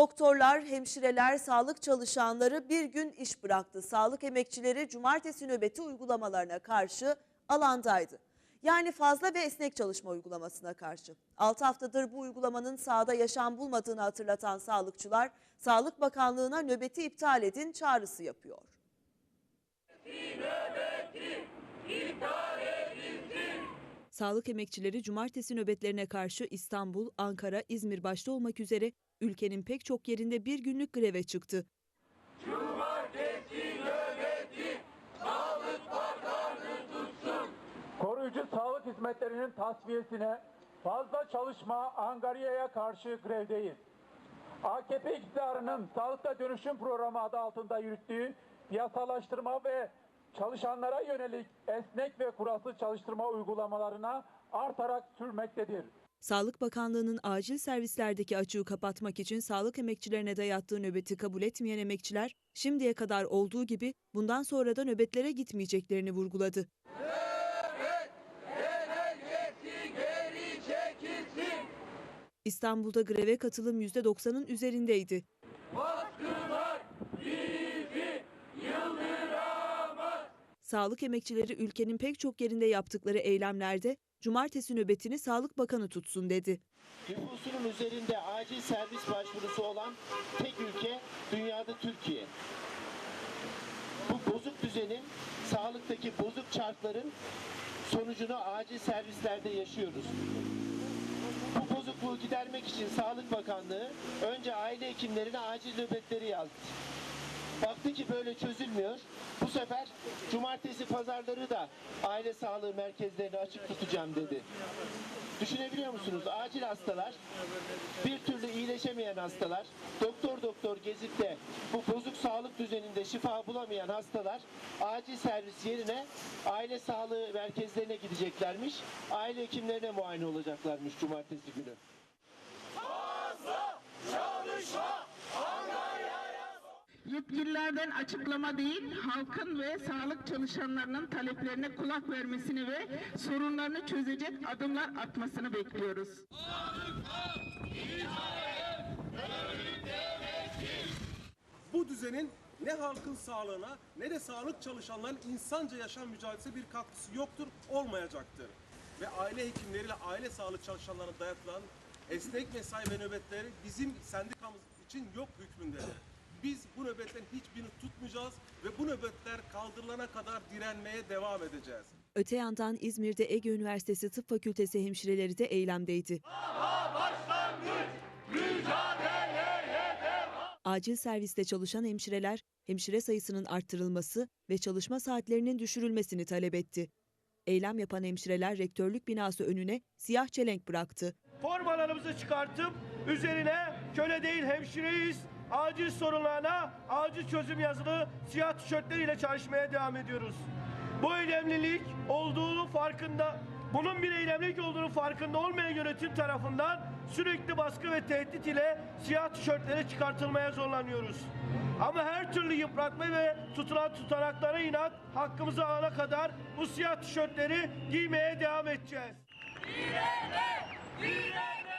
Doktorlar, hemşireler, sağlık çalışanları bir gün iş bıraktı. Sağlık emekçileri cumartesi nöbeti uygulamalarına karşı alandaydı. Yani fazla ve esnek çalışma uygulamasına karşı. 6 haftadır bu uygulamanın sahada yaşam bulmadığını hatırlatan sağlıkçılar, Sağlık Bakanlığı'na nöbeti iptal edin çağrısı yapıyor. Sağlık emekçileri cumartesi nöbetlerine karşı İstanbul, Ankara, İzmir başta olmak üzere ülkenin pek çok yerinde bir günlük greve çıktı. Koruyucu sağlık hizmetlerinin tasfiyesine fazla çalışma Angarya'ya karşı grevdeyiz. AKP iktidarının sağlıkta dönüşüm programı adı altında yürüttüğü yasalaştırma ve çalışanlara yönelik esnek ve kuralsız çalıştırma uygulamalarına artarak sürmektedir. Sağlık Bakanlığı'nın acil servislerdeki açığı kapatmak için sağlık emekçilerine dayattığı nöbeti kabul etmeyen emekçiler, şimdiye kadar olduğu gibi bundan sonra da nöbetlere gitmeyeceklerini vurguladı. İstanbul'da greve katılım %90'ın üzerindeydi. Sağlık emekçileri ülkenin pek çok yerinde yaptıkları eylemlerde cumartesi nöbetini Sağlık Bakanı tutsun dedi. Nüfusunun üzerinde acil servis başvurusu olan tek ülke dünyada Türkiye. Bu bozuk düzenin, sağlıktaki bozuk çarkların sonucunu acil servislerde yaşıyoruz. Bu bozukluğu gidermek için Sağlık Bakanlığı önce aile hekimlerine acil nöbetleri yazdı. Baktı ki böyle çözülmüyor. Bu sefer cumartesi pazarları da aile sağlığı merkezlerini açık tutacağım dedi. Düşünebiliyor musunuz? Acil hastalar, bir türlü iyileşemeyen hastalar, doktor doktor gezip de bu bozuk sağlık düzeninde şifa bulamayan hastalar acil servis yerine aile sağlığı merkezlerine gideceklermiş. Aile hekimlerine muayene olacaklarmış cumartesi günü. Yetkililerden açıklama değil, halkın ve sağlık çalışanlarının taleplerine kulak vermesini ve sorunlarını çözecek adımlar atmasını bekliyoruz. bu düzenin ne halkın sağlığına ne de sağlık çalışanların insanca yaşam mücadelesi bir katkısı yoktur, olmayacaktır. Ve aile hekimleriyle aile sağlık çalışanlarına dayatılan esnek mesai ve nöbetleri bizim sendikamız için yok hükmündedir. Biz bu nöbetlerin hiçbirini tutmayacağız ve bu nöbetler kaldırılana kadar direnmeye devam edeceğiz. Öte yandan İzmir'de Ege Üniversitesi Tıp Fakültesi hemşireleri de eylemdeydi. Acil serviste çalışan hemşireler, hemşire sayısının arttırılması ve çalışma saatlerinin düşürülmesini talep etti. Eylem yapan hemşireler rektörlük binası önüne siyah çelenk bıraktı. formalarımızı çıkartıp üzerine köle değil hemşireyiz, acil sorunlarına acil çözüm yazılı siyah tişörtleriyle çalışmaya devam ediyoruz. Bu eylemlilik olduğunu farkında, bunun bir eylemlilik olduğunu farkında olmayan yönetim tarafından sürekli baskı ve tehdit ile siyah tişörtlere çıkartılmaya zorlanıyoruz. Ama her türlü yıpratma ve tutulan tutanaklara inat hakkımızı alana kadar bu siyah tişörtleri giymeye devam edeceğiz. Direne! Direne!